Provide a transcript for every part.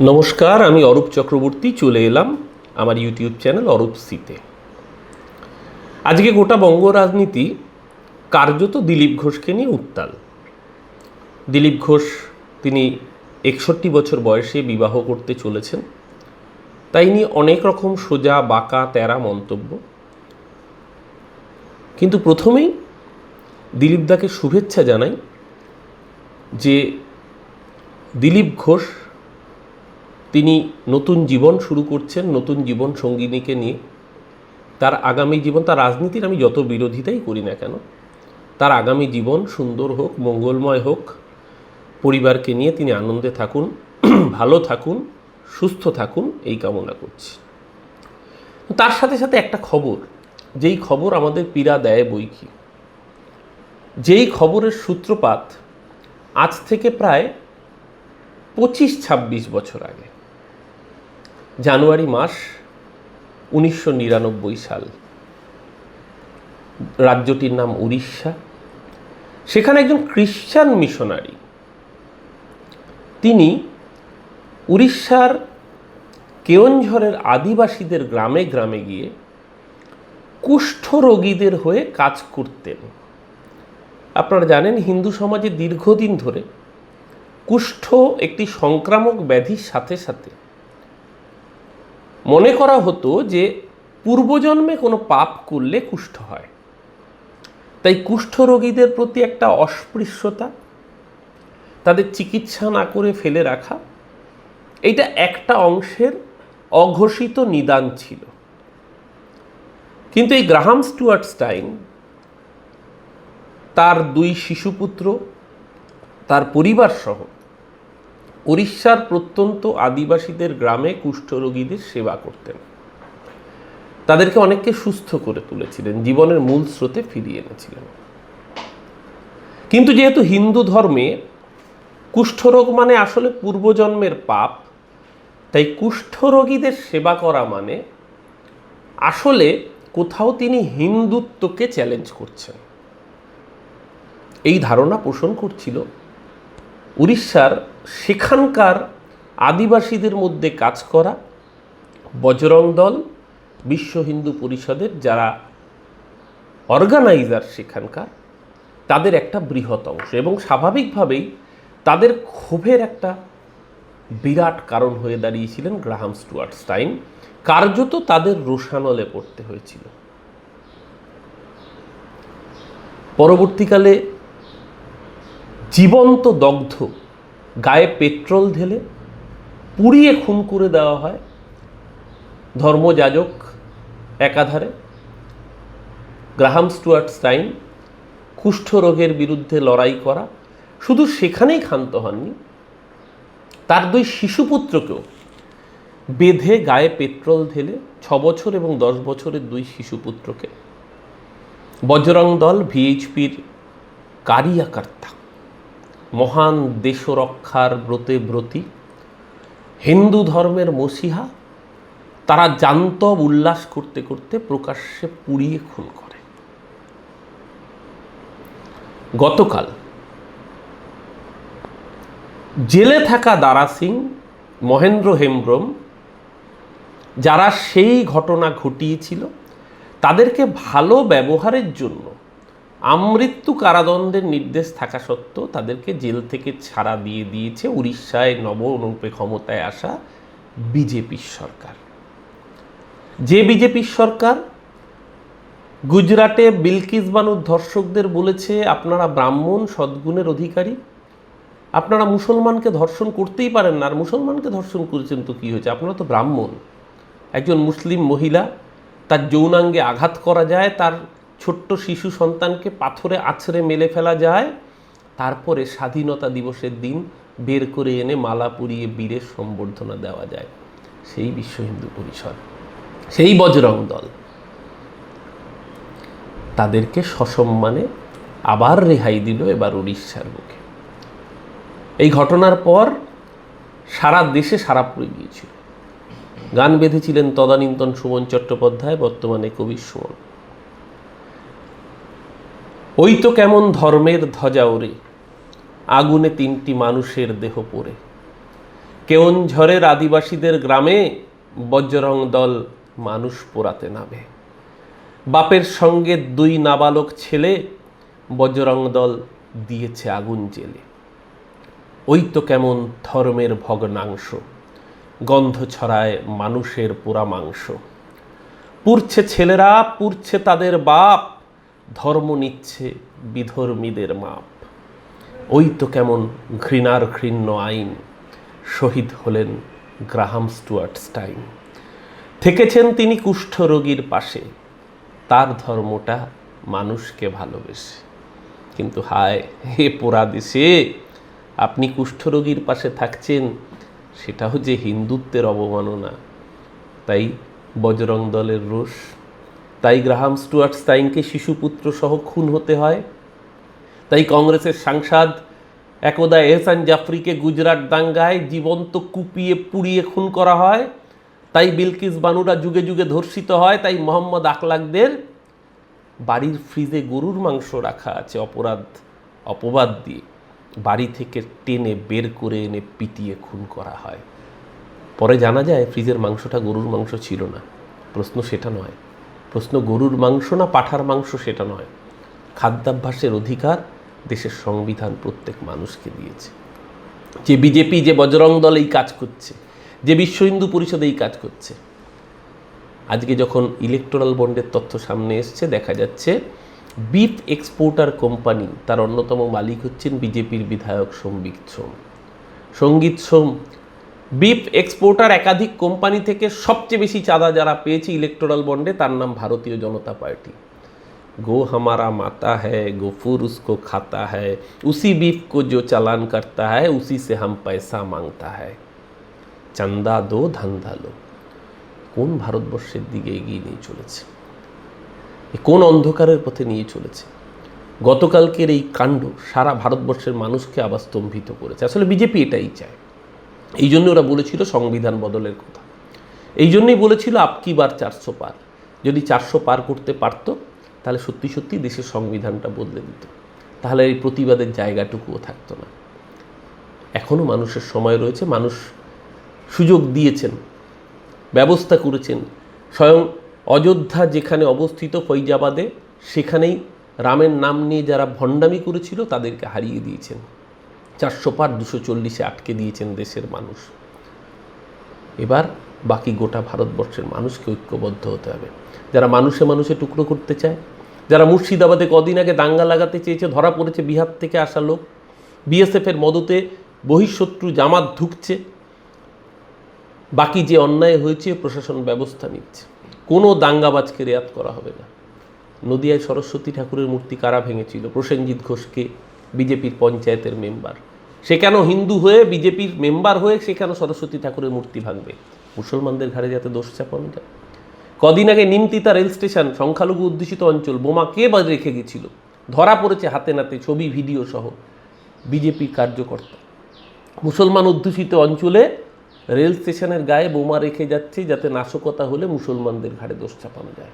নমস্কার, আমি অরূপ চক্রবর্তী, চলে এলাম আমার ইউটিউব চ্যানেল অরূপ সিতে আজকে গোটা বঙ্গ রাজনীতি কার্যত দিলীপ ঘোষকে নিয়ে উত্তাল। দিলীপ ঘোষ, তিনি একষট্টি বছর বয়সে বিবাহ করতে চলেছেন। তাই নিয়ে অনেক রকম সোজা, বাঁকা, তেরা মন্তব্য। কিন্তু প্রথমেই দিলীপদাকে শুভেচ্ছা জানাই যে দিলীপ ঘোষ তিনি নতুন জীবন শুরু করছেন, নতুন জীবন সঙ্গিনীকে নিয়ে। তার আগামী জীবন, তার রাজনীতির আমি যত বিরোধিতাই করি না কেন, তার আগামী জীবন সুন্দর হোক, মঙ্গলময় হোক, পরিবারকে নিয়ে তিনি আনন্দে থাকুন, ভালো থাকুন, সুস্থ থাকুন, এই কামনা করছি। তার সাথে সাথে একটা খবর, যেই খবর আমাদের পীড়া দেয় বই কি? যেই খবরের সূত্রপাত আজ থেকে প্রায় পঁচিশ ছাব্বিশ বছর আগে। জানুয়ারি মাস উনিশশো নিরানব্বই সাল। রাজ্যটির নাম উড়িষ্যা। সেখানে একজন খ্রিশ্চান মিশনারি। তিনি উড়িষ্যার কেওনঝড়ের আদিবাসীদের গ্রামে গ্রামে গিয়ে কুষ্ঠ রোগীদের হয়ে কাজ করতেন। আপনারা জানেন, হিন্দু সমাজে দীর্ঘদিন ধরে কুষ্ঠ একটি সংক্রামক ব্যাধির সাথে সাথে মনে করা হতো যে পূর্বজন্মে কোনো পাপ করলে কুষ্ঠ হয়। তাই কুষ্ঠ রোগীদের প্রতি একটা অস্পৃশ্যতা, তাদের চিকিৎসা না করে ফেলে রাখা এটা একটা অংশের অঘোষিত নিদান ছিল। কিন্তু এই গ্রাহাম স্টুয়ার্ট স্টাইন তার দুই শিশুপুত্র, তার পরিবার সহ উড়িষ্যার প্রত্যন্ত আদিবাসীদের গ্রামে কুষ্ঠরোগীদের সেবা করতেন। তাদেরকে অনেককে সুস্থ করে তুলেছিলেন, জীবনের মূল স্রোতে ফিরিয়ে এনেছিলেন। কিন্তু যেহেতু হিন্দু ধর্মে কুষ্ঠরোগ মানে আসলে পূর্বজন্মের পাপ, তাই কুষ্ঠরোগীদের সেবা করা মানে আসলে কোথাও তিনি হিন্দুত্বকে চ্যালেঞ্জ করছেন। এই ধারণা পোষণ করছিল উড়িষ্যার সেখানকার আদিবাসীদের মধ্যে কাজ করা বজরং দল, বিশ্ব হিন্দু পরিষদের যারা অর্গানাইজার সেখানকার, তাদের একটা বৃহৎ অংশ এবং স্বাভাবিকভাবেই তাদের ক্ষোভের একটা বিরাট কারণ হয়ে দাঁড়িয়েছিলেন গ্রাহাম স্টুয়ার্ট স্টাইন। কার্যত তাদের রোষানলে পড়তে হয়েছিল। পরবর্তীকালে জীবন্ত দগ্ধ, গায়ে পেট্রোল ঢেলে পুড়িয়ে খুন করে দেওয়া হয় ধর্মযাজক একাধারে। গ্রাহাম স্টুয়ার্ট স্টাইন কুষ্ঠরোগের বিরুদ্ধে লড়াই করা। শুধু সেখানেই ক্ষান্ত হননি, তার দুই শিশুপুত্রকেও বেঁধে গায়ে পেট্রোল ঢেলে ছ বছর এবং দশ বছরের দুই শিশুপুত্রকে। বজরং দল ভিএইচপির কারিয়াকর্তা। মহান দেশরক্ষার ব্রতে ব্রতী, হিন্দু ধর্মের মসিহা, তারা জান্তব উল্লাস করতে করতে প্রকাশ্যে পুড়িয়ে খুন করে। গতকাল জেলে থাকা দারা সিং, মহেন্দ্র হেমব্রম, যারা সেই ঘটনা ঘটিয়েছিল, তাদেরকে ভালো ব্যবহারের জন্য আমৃত্যু কারাদণ্ডের নির্দেশ থাকা সত্ত্বেও তাদেরকে জেল থেকে ছাড়া দিয়ে দিয়েছে উড়িষ্যায় নবরূপে ক্ষমতায় আসা বিজেপির সরকার। যে বিজেপির সরকার গুজরাটে বিলকিস বানুর ধর্ষকদের বলেছে, আপনারা ব্রাহ্মণ, সদ্গুণের অধিকারী। আপনারা মুসলমানকে ধর্ষণ করতেই পারেন না। আর মুসলমানকে ধর্ষণ করেছেন তো কী হয়েছে? আপনারা তো ব্রাহ্মণ। একজন মুসলিম মহিলা, তার যৌনাঙ্গে আঘাত করা যায়, তার ছোট্ট শিশু সন্তানকে পাথরে আছড়ে মেলে ফেলা যায়। তারপরে স্বাধীনতা দিবসের দিন বের করে এনে মালা পুরিয়ে বীরের সম্বর্ধনা দেওয়া যায়। সেই বিশ্ব হিন্দু পরিষদ, সেই বজরং দল। তাদেরকে সসম্মানে আবার রেহাই দিল এবার উড়িষ্যার বুকে এই ঘটনার পর সারা দেশে সারা পড়ে গিয়েছিল। গান বেঁধেছিলেন তদানীন্তন সুমন চট্টোপাধ্যায়, বর্তমানে কবি সুমন। ওই তো কেমন ধর্মের ধ্বজা ওরে আগুনে তিনটি মানুষের দেহ পড়ে। কেউন কেওনঝড়ের আদিবাসীদের গ্রামে বজ্রং দল মানুষ পোড়াতে নামে। বাপের সঙ্গে দুই নাবালক ছেলে বজরং দল দিয়েছে আগুন জেলে। ওই তো কেমন ধর্মের ভগ্নাংশ, গন্ধ ছড়ায় মানুষের পোড়া মাংস। পুড়ছে ছেলেরা, পুড়ছে তাদের বাপ ধর্ম নিচ্ছে বিধর্মীদের মাপ। ওই তো কেমন ঘৃণার ঘৃণ্য আইন। শহীদ হলেন গ্রাহাম স্টুয়ার্ট স্টাইন। থেকেছেন তিনি কুষ্ঠরোগীর পাশে। তার ধর্মটা মানুষকে ভালোবেসে। কিন্তু হায়, হে পোড়া দেশে! আপনি কুষ্ঠরোগীর পাশে থাকছেন, সেটাও যে হিন্দুত্বের অবমাননা। তাই বজরং দলের রোষ তাই গ্রাহাম স্টুয়ার্ট স্টাইনকে শিশুপুত্র সহ খুন হতে হয়। তাই কংগ্রেসের সাংসদ একদা এহসান জাফরিকে গুজরাট দাঙ্গায় জীবন্ত কুপিয়ে পুড়িয়ে খুন করা হয়। তাই বিলকিস বানুরা যুগে যুগে ধর্ষিত হয়। তাই মোহাম্মদ আখলাকদের বাড়ির ফ্রিজে গরুর মাংস রাখা আছে অপরাধ, অপবাদ দিয়ে। বাড়ি থেকে টেনে বের করে এনে পিটিয়ে খুন করা হয়। পরে জানা যায়, ফ্রিজের মাংসটা গরুর মাংস ছিল না। প্রশ্ন সেটা নয়। প্রশ্ন, গরুর মাংস না পাঠার মাংস সেটা নয়। খাদ্যাভ্যাসের অধিকার দেশের সংবিধান প্রত্যেক মানুষকে দিয়েছে। যে বিজেপি, যে বজরং দল এই কাজ করছে, যে বিশ্ব হিন্দু পরিষদ এই কাজ করছে। আজকে যখন ইলেকটোরাল বন্ডের তথ্য সামনে এসছে, দেখা যাচ্ছে বিফ এক্সপোর্টার কোম্পানি তার অন্যতম মালিক হচ্ছেন বিজেপির বিধায়ক সম্বিত সোম। সংগীত সোম বিফ এক্সপোর্টার একাধিক কোম্পানি থেকে সবচেয়ে বেশি চাঁদা যারা পেয়েছে ইলেকটোরাল বন্ডে তার নাম ভারতীয় জনতা পার্টি गो हमारा माता है गोफूर उसको खाता है उसी बीफ को जो चालान करता है उसी से हम पैसा मांगता है চান্দা দো ধান্দা লো কোন ভারতবর্ষের দিকে এগিয়ে নিয়ে চলেছে এ কোন অন্ধকারের পথে নিয়ে চলেছে গতকালকের এই কাণ্ড সারা ভারতবর্ষের মানুষকে আবার স্তম্ভিত করেছে আসলে বিজেপি এটাই চায় এই জন্য ওরা বলেছিল সংবিধান বদলের কথা। এই জন্যই বলেছিল আপকি বার চারশো পার। যদি চারশো পার করতে পারতো, তাহলে সত্যি সত্যি দেশের সংবিধানটা বদলে দিত। তাহলে এই প্রতিবাদের জায়গাটুকুও থাকতো না। এখনও মানুষের সময় রয়েছে, মানুষ সুযোগ দিয়েছেন, ব্যবস্থা করেছেন। স্বয়ং অযোধ্যা যেখানে অবস্থিত ফৈজাবাদে, সেখানেই রামের নাম নিয়ে যারা ভণ্ডামি করেছিল, তাদেরকে হারিয়ে দিয়েছেন। চারশো পার দুশো চল্লিশে আটকে দিয়েছেন দেশের মানুষ। এবার বাকি গোটা ভারতবর্ষের মানুষকে ঐক্যবদ্ধ হতে হবে। যারা মানুষে মানুষে টুকরো করতে চায়, যারা মুর্শিদাবাদে কদিন আগে দাঙ্গা লাগাতে চেয়েছে, ধরা পড়েছে বিহার থেকে আসা লোক। বিএসএফের মদতে বহিঃশত্রু জামাত ঢুকছে। বাকি যে অন্যায় হয়েছে, প্রশাসন ব্যবস্থা নিচ্ছে। কোনো দাঙ্গাবাজকে রেয়াত করা হবে না। নদিয়ায় সরস্বতী ঠাকুরের মূর্তি কারা ভেঙেছিল? প্রসেনজিৎ ঘোষকে বিজেপির পঞ্চায়েতের মেম্বার। সে কেন হিন্দু হয়ে বিজেপির মেম্বার হয়ে সে কেন সরস্বতী ঠাকুরের মূর্তি ভাঙবে? মুসলমানদের ঘাড়ে যাতে দোষ চাপানো যায়? কদিন আগে নিমতিতা রেল স্টেশন সংখ্যালঘু অধ্যুষিত অঞ্চল বোমা কে বা রেখে গেছিল? ধরা পড়েছে হাতে নাতে ছবি, ভিডিও সহ বিজেপি কার্যকর্তা। মুসলমান অধ্যুষিত অঞ্চলে রেল স্টেশনের গায়ে বোমা রেখে যাচ্ছে যাতে নাশকতা হলে মুসলমানদের ঘাড়ে দোষ চাপানো যায়।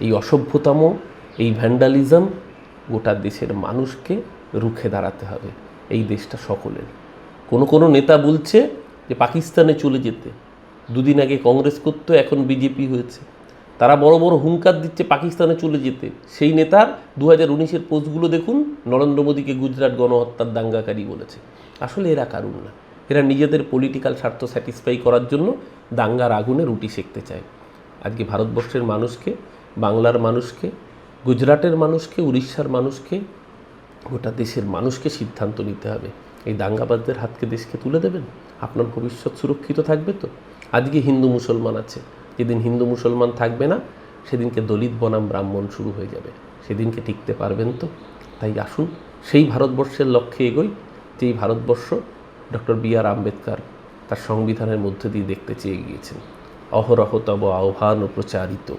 এই অসভ্যতম, এই ভ্যান্ডালিজম গোটা দেশের মানুষকে রুখে দাঁড়াতে হবে। এই দেশটা সকলের। কোনো কোনো নেতা বলছে যে পাকিস্তানে চলে যেতে। দুদিন আগে কংগ্রেস করতো, এখন বিজেপি হয়েছে। তারা বড় বড় হুঙ্কার দিচ্ছে পাকিস্তানে চলে যেতে। সেই নেতার দু হাজার উনিশের পোস্টগুলো দেখুন, নরেন্দ্র মোদীকে গুজরাট গণহত্যার দাঙ্গাকারী বলেছে। আসলে এরা কারুন না। এরা নিজেদের পলিটিক্যাল স্বার্থ স্যাটিসফাই করার জন্য দাঙ্গার আগুনে রুটি সেঁকতে চায়। আজকে ভারতবর্ষের মানুষকে, বাংলার মানুষকে, গুজরাটের মানুষকে, উড়িষ্যার মানুষকে গোটা দেশের মানুষকে সিদ্ধান্ত নিতে হবে। এই দাঙ্গাবাজদের হাতকে দেশকে তুলে দেবেন? আপনার ভবিষ্যৎ সুরক্ষিত থাকবে তো? আজকে হিন্দু মুসলমান আছে। যেদিন হিন্দু মুসলমান থাকবে না, সেদিনকে দলিত বনাম ব্রাহ্মণ শুরু হয়ে যাবে। সেদিনকে টিকতে পারবেন তো? তাই আসুন, সেই ভারতবর্ষের লক্ষ্যে এগোই, যেই Bharatvarsha doctor B R Ambedkar তার সংবিধানের মধ্যে দিয়ে দেখতে চেয়ে গিয়েছেন। অহরহ তব আহ্বান ও প্রচারিত,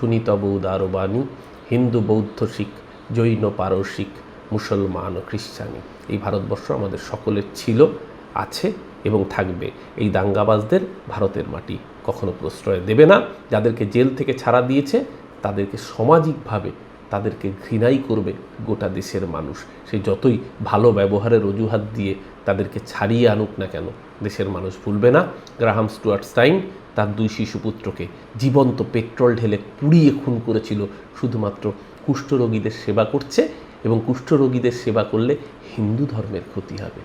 শুনি তব উদার বাণী হিন্দু বৌদ্ধ শিখ, জৈন পারসিক মুসলমান ও খ্রিস্টানি। এই ভারতবর্ষ আমাদের সকলের ছিল, আছে এবং থাকবে। এই দাঙ্গাবাজদের ভারতের মাটি কখনো প্রশ্রয় দেবে না। যাদেরকে জেল থেকে ছাড়া দিয়েছে, তাদেরকে সামাজিকভাবে তাদেরকে ঘৃণাই করবে গোটা দেশের মানুষ। সে যতই ভালো ব্যবহারের অজুহাত দিয়ে তাদেরকে ছাড়িয়ে আনুক না কেন, দেশের মানুষ ভুলবে না। গ্রাহাম স্টুয়ার্ট স্টাইন তার দুই শিশুপুত্রকে জীবন্ত পেট্রোল ঢেলে পুড়িয়ে খুন করেছিল। শুধুমাত্র কুষ্ঠরোগীদের সেবা করছে এবং কুষ্ঠরোগীদের সেবা করলে হিন্দু ধর্মের ক্ষতি হবে।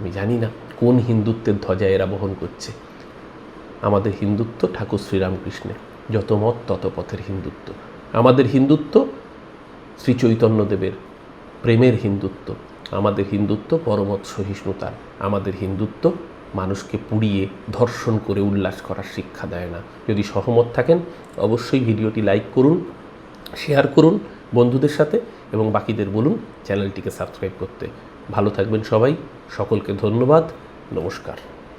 আমি জানি না কোন হিন্দুত্বের ধ্বজা এরা বহন করছে। আমাদের হিন্দুত্ব ঠাকুর শ্রীরামকৃষ্ণের, যত মত তত পথের হিন্দুত্ব। আমাদের হিন্দুত্ব শ্রী চৈতন্যদেবের প্রেমের হিন্দুত্ব। আমাদের হিন্দুত্ব পরমত সহিষ্ণুতার আমাদের হিন্দুত্ব মানুষকে পুড়িয়ে, ধর্ষণ করে উল্লাস করার শিক্ষা দেয় না। যদি সহমত থাকেন, অবশ্যই ভিডিওটি লাইক করুন, শেয়ার করুন বন্ধুদের সাথে। এবং বাকিদের বলুন চ্যানেলটিকে সাবস্ক্রাইব করতে। ভালো থাকবেন সবাই। সকলকে ধন্যবাদ। নমস্কার।